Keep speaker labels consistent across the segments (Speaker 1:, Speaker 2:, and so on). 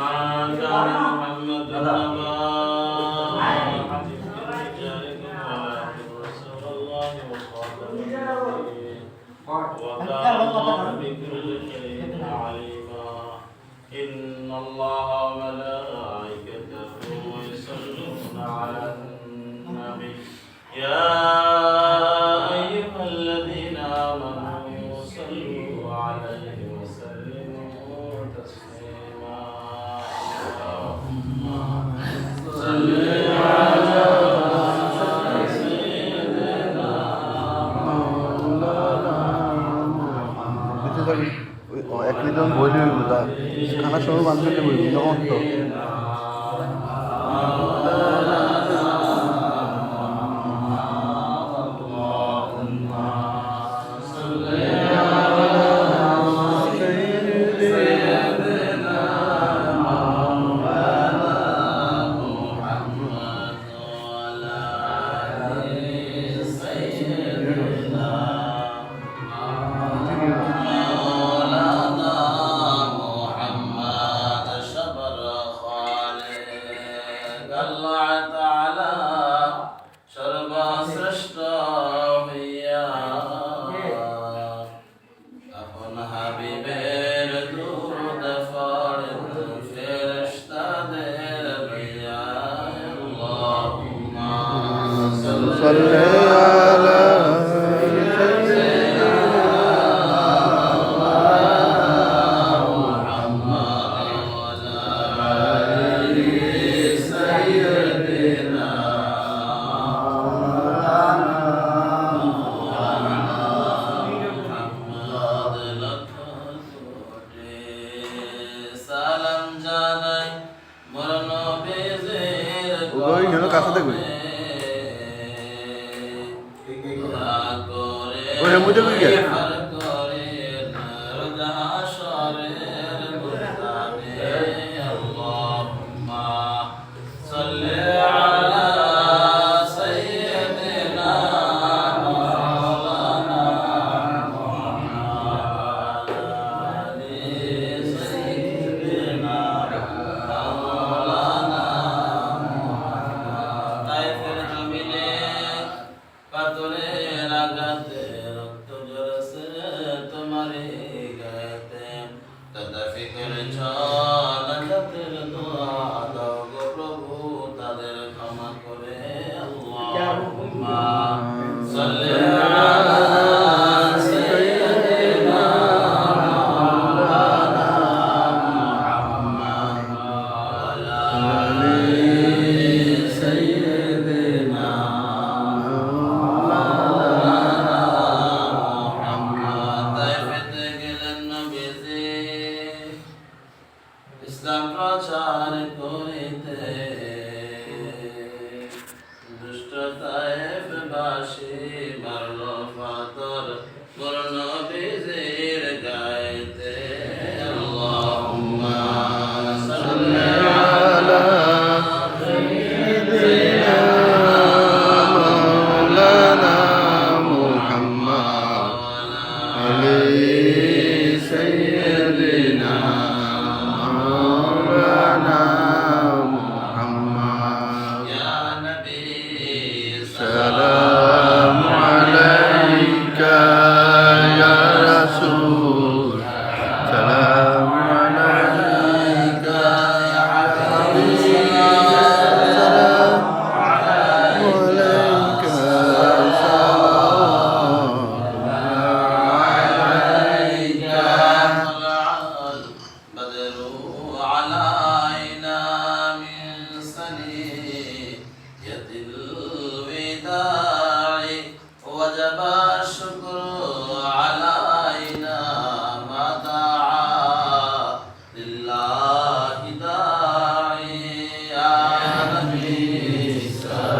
Speaker 1: మాతా খানা সহ বান্ধবী বিভিন্ন মন্ত্র
Speaker 2: सर्वश्रेष्ठ হলো কাছে দেখবি ওই মুদে কই
Speaker 1: গেল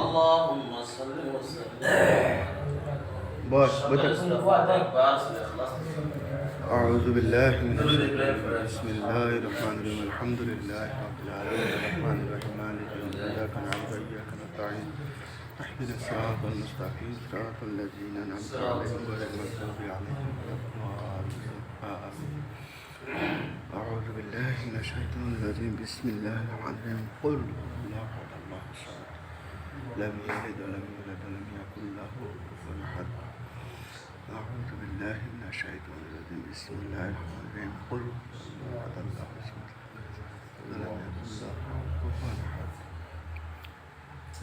Speaker 2: اللهم صل وسلم. باش
Speaker 1: أعوذ بالله من بسم الله الرحمن الرحيم. الحمد لله رب العالمين. الرحمن الرحيم. مالك يوم الدين. إياك نعبد وإياك نستعين. أحسن الصراط المستقيم. صراط الذين أنعمت عليهم غير المغضوب عليهم ولا الضالين. آمين أعوذ بالله من الشيطان الرجيم. بسم الله الرحمن الرحيم. قل الله أحد. الله الصمد لم يلد ولم يولد ولم يكن له كفوا أحد. أعوذ بالله من الشيطان الرجيم. بسم الله الرحمن الرحيم. قل هو أحد. الله الصمد ولم يكن له كفوا أحد.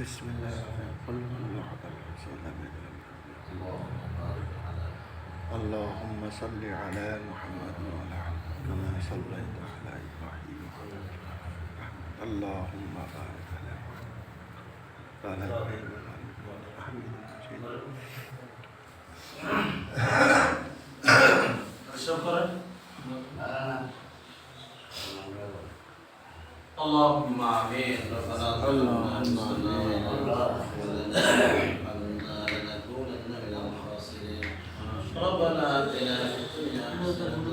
Speaker 1: بسم الله الرحمن الرحيم. قل هو أحد. الله الصمد لم يلد ولم يولد اللهم صل على محمد وعلى آل كما صليت على إبراهيم وعلى اللهم بارك على محمد وعلى إبراهيم حميد مجيد
Speaker 2: شكرا اللهم آمين. ربنا
Speaker 1: اللهم آمين.
Speaker 2: ربنا آتنا في الدنيا حسنة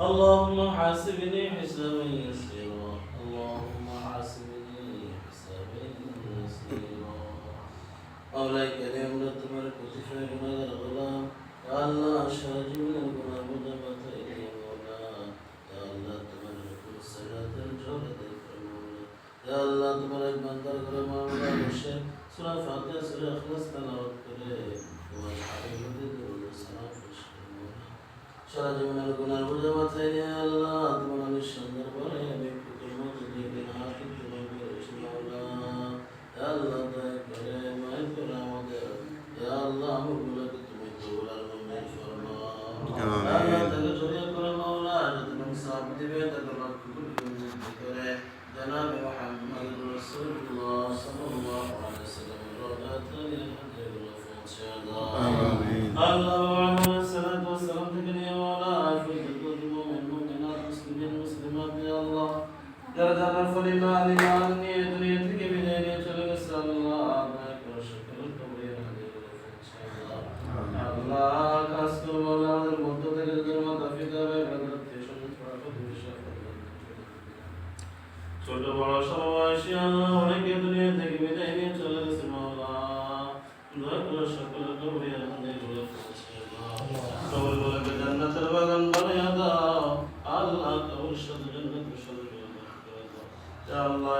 Speaker 2: اللهم حاسبني حسابا يسيرا. اللهم حاسبني حسابا يسيرا. مولاي كريم لا تبارك وتفعل من الغلام يا الله أشهد من الغلام ودمت إلي مولا يا الله تبارك الصلاة الجودة ইয়া আল্লাহ, তোমার এক বান্দার করে মামলা বসে। সূরা ফাতিহা, সূরা ইখলাস সারা জীবনের গুনাহ বোঝা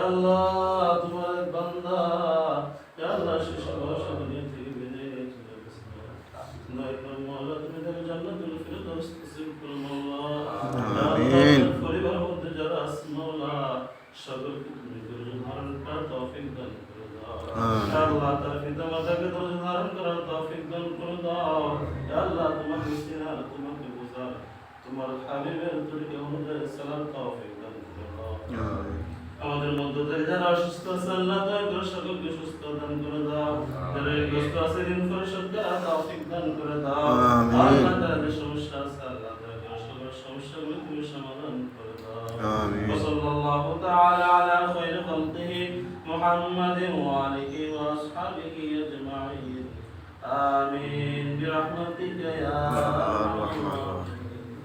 Speaker 2: আল্লাহ তোমার বান্দা আল্লাহ শেষ ভাষা দুনিয়া থেকে নিয়ে চলে গেছে করে মাওলা তুমি তাকে জান্নাতুল ফিরদাউস নসিব করো মাওলা
Speaker 1: আমিন।
Speaker 2: তোমার পরিবারের মধ্যে যারা আছে মাওলা সকলকে তুমি ধৈর্য ধারণ করার তৌফিক দান করে দাও
Speaker 1: আমিন।
Speaker 2: হে আল্লাহ তার পিতা মাতাকে ধৈর্য ধারণ করার তৌফিক দান তোমার মিসিনা তোমাকে বুঝার তোমার হাবিবের তরিকে অনুযায়ী সালাত তৌফিক আমাদের মধ্য থেকে যারা অসুস্থ আছে আল্লাহ দয়া করে সকলকে সুস্থ দান করে দাও যারা ঋণগ্রস্ত আছে ঋণ পরিশোধ করা তৌফিক দান করে দাও
Speaker 1: আমিন।
Speaker 2: আল্লাহ যাদের সমস্যা আছে আল্লাহ দয়া করে সকল সমস্যাগুলো তুমি সমাধান করে দাও
Speaker 1: آمين
Speaker 2: وصلى الله تعالى على خير خلقه محمد وآله وأصحابه أجمعين آمين برحمتك يا
Speaker 1: يا
Speaker 2: أرحم
Speaker 1: أرحم
Speaker 2: الراحمين